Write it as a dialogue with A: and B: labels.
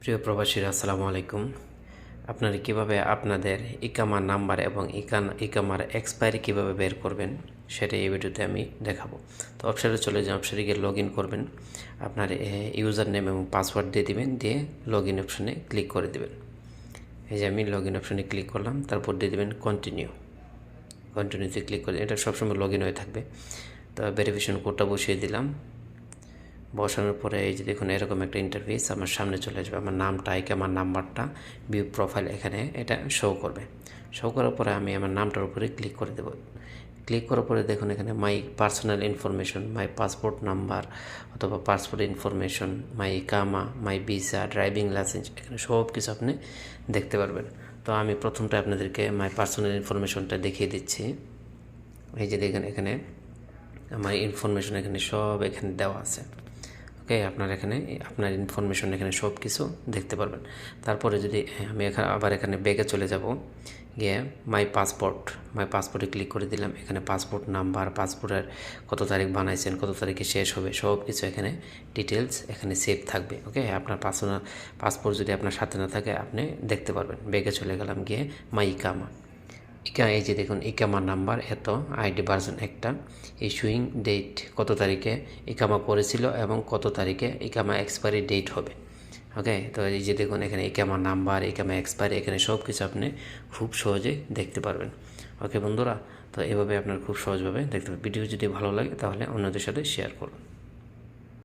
A: প্রিয় প্রবাসীরা, আসসালামু আলাইকুম। আপনারা কীভাবে আপনাদের ইকামার নাম্বার এবং ইকান, ইকামার এক্সপায়ারি কীভাবে বের করবেন, সেটা এই ভিডিওতে আমি দেখাবো। তো অপশানে চলে যান অপশানে গিয়ে লগ ইন করবেন। আপনার ইউজার নেম এবং পাসওয়ার্ড দিয়ে দিবেন, দিয়ে লগ ইন অপশানে ক্লিক করে দেবেন। এই যে আমি লগ ইন অপশানে ক্লিক করলাম, তারপর দিয়ে দেবেন কন্টিনিউ কন্টিনিউতে ক্লিক করে এটা সবসময় লগ ইন হয়ে থাকবে। তো ভেরিফিকেশন কোডটা বসিয়ে দিলাম। বসানোর পরে এই যে দেখুন, এরকম একটা ইন্টারফেস আমার সামনে চলে আসবে। আমার নামটা আইকে আমার নাম্বারটা ভিউ প্রোফাইল এখানে এটা শো করবে। শো করার পরে আমি আমার নামটার উপরে ক্লিক করে দেবো। ক্লিক করার পরে দেখুন, এখানে my personal information my passport number অথবা পাসপোর্ট ইনফরমেশন মাই কামা মাই ভিসা ড্রাইভিং লাইসেন্স এখানে সব কিছু আপনি দেখতে পারবেন। তো আমি প্রথমটা আপনাদেরকে মাই পার্সোনাল ইনফরমেশনটা দেখিয়ে দিচ্ছি। এই যে দেখেন, এখানে আমার ইনফরমেশন এখানে সব এখানে দেওয়া আছে। ওকে আপনার এখানে, আপনার ইনফরমেশন এখানে সব কিছু দেখতে পারবেন। তারপরে যদি আমি এখানে আবার এখানে ব্যাগে চলে যাব, গিয়ে মাই পাসপোর্ট মাই পাসপোর্টে ক্লিক করে দিলাম। এখানে পাসপোর্ট নাম্বার পাসপোর্টের কত তারিখ বানাইছেন, কত তারিখে শেষ হবে সব কিছু এখানে ডিটেলস এখানে সেভ থাকবে ওকে আপনার পার্সোনাল পাসপোর্ট যদি আপনার সাথে না থাকে, আপনি দেখতে পারবেন। ব্যাগে চলে গেলাম গিয়ে মাই ইকামা ইকা এই যে দেখুন, ইকামার নাম্বার এত, আইডি ভার্সন একটা। ইস্যুইং ডেট কত তারিখে ইকামা করেছিল এবং কত তারিখে ইকামা এক্সপায়ারি ডেট হবে। ওকে, তো এই যে দেখুন, এখানে ইকামার নাম্বার, ইকামা এক্সপায়ারি, এখানে সব কিছু আপনি খুব সহজেই দেখতে পারবেন। ওকে বন্ধুরা, তো এভাবে আপনার খুব সহজভাবে দেখতে পাবেন ভিডিও যদি ভালো লাগে তাহলে অন্যদের সাথে শেয়ার করুন।